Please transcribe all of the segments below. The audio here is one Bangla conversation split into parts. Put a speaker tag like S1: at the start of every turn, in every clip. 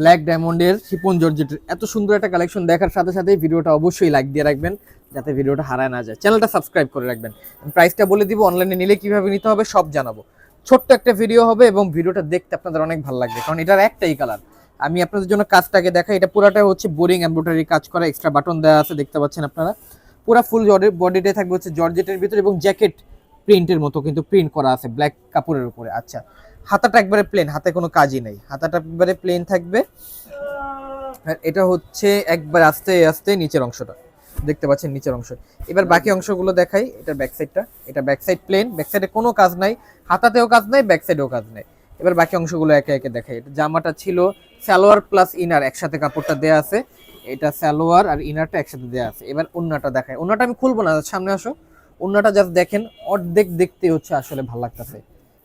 S1: ব্ল্যাক ডায়মন্ডের শিপন জর্জেটের এত সুন্দর একটা কালেকশন দেখার সাথে সাথে ভিডিওটা অবশ্যই লাইক দিয়ে রাখবেন, যাতে ভিডিওটা হারায় না যায়। চ্যানেলটা সাবস্ক্রাইব করে রাখবেন। প্রাইসটা বলে দিব অনলাইনে নিলে কীভাবে নিতে হবে সব জানাব। ছোট্ট একটা ভিডিও হবে এবং ভিডিওটা দেখতে আপনাদের অনেক ভালো লাগবে, কারণ এটার একটাই কালার আমি আপনাদের জন্য কাজটাকে দেখাই, এটা পুরাটা হচ্ছে বোরিং এমব্রয়ডারি কাজ করা এক্সট্রা বাটন দেওয়া আছে, দেখতে পাচ্ছেন আপনারা। পুরা ফুল বডিতে থাকবে হচ্ছে জর্জেটের ভিতরে এবং জ্যাকেট প্রিন্টের মতো কিন্তু প্রিন্ট করা আছে ব্ল্যাক কাপড়ের উপরে। আচ্ছা হাতাটা একবারে প্লেন হাতে কোনো কাজই নেই। হাতাটা একবারে প্লেন থাকবে। আর এটা হচ্ছে একবার আস্তে আস্তে নিচের অংশটা। দেখতে পাচ্ছেন নিচের অংশ। এবার বাকি অংশগুলো দেখাই এটা ব্যাক সাইডটা এটা ব্যাক সাইড প্লেন ব্যাক সাইডে কোনো কাজ নাই। হাতাতেও কাজ নাই ব্যাক সাইডেও কাজ নাই। এবার বাকি অংশগুলো একে একে দেখাই। এটা জামাটা ছিল সালোয়ার প্লাস ইনার একসাথে কাপড়টা দেয়া আছে। এটা সালোয়ার আর ইনারটা একসাথে দেয়া আছে। এবার ওন্নাটা দেখাই। ওন্নাটা আমি খুলবো না, সামনে আসো। ওন্নাটা জাস্ট দেখেন, অর্ধেক দেখতে হচ্ছে আসলে ভালো লাগতেছে।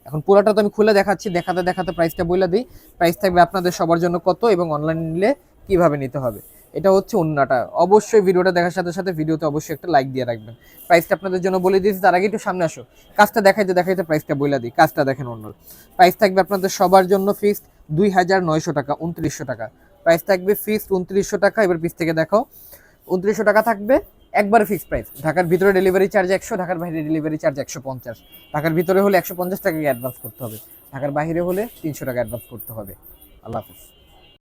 S1: এখন পুরোটা তো আমি খুলে দেখাচ্ছি, দেখাতে দেখাতে প্রাইসটা বলে দিই। প্রাইস থাকবে আপনাদের সবার জন্য কত এবং অনলাইন নিলে কীভাবে নিতে হবে? এটা হচ্ছে অন্যটা অবশ্যই ভিডিওটা দেখার সাথে সাথে ভিডিওতে অবশ্যই একটা লাইক দিয়ে রাখবেন। প্রাইসটা আপনাদের জন্য বলে দিয়েছি, তার আগে একটু সামনে আসো। কাজটা দেখাইতে দেখাইতে প্রাইসটা বলে দিই। কাজটা দেখেন অন্য প্রাইস থাকবে আপনাদের সবার জন্য ফিক্সড দুই হাজার নয়শো টাকা, উনত্রিশশো টাকা। প্রাইস থাকবে ফিক্সড উনত্রিশশো টাকা, এবার পিস থেকে দেখো উনত্রিশশো টাকা থাকবে একবারে ফিক্সড প্রাইস ঢাকার ভিতরে ডেলিভারি চার্জ একশো, ঢাকার বাইরে ডেলিভারি চার্জ একশো পঞ্চাশ। ঢাকার ভিতরে হলে একশো পঞ্চাশ টাকা অ্যাডভান্স করতে হবে। ঢাকার বাইরে হলে তিনশো টাকা অ্যাডভান্স করতে হবে। আল্লাহ হাফিজ।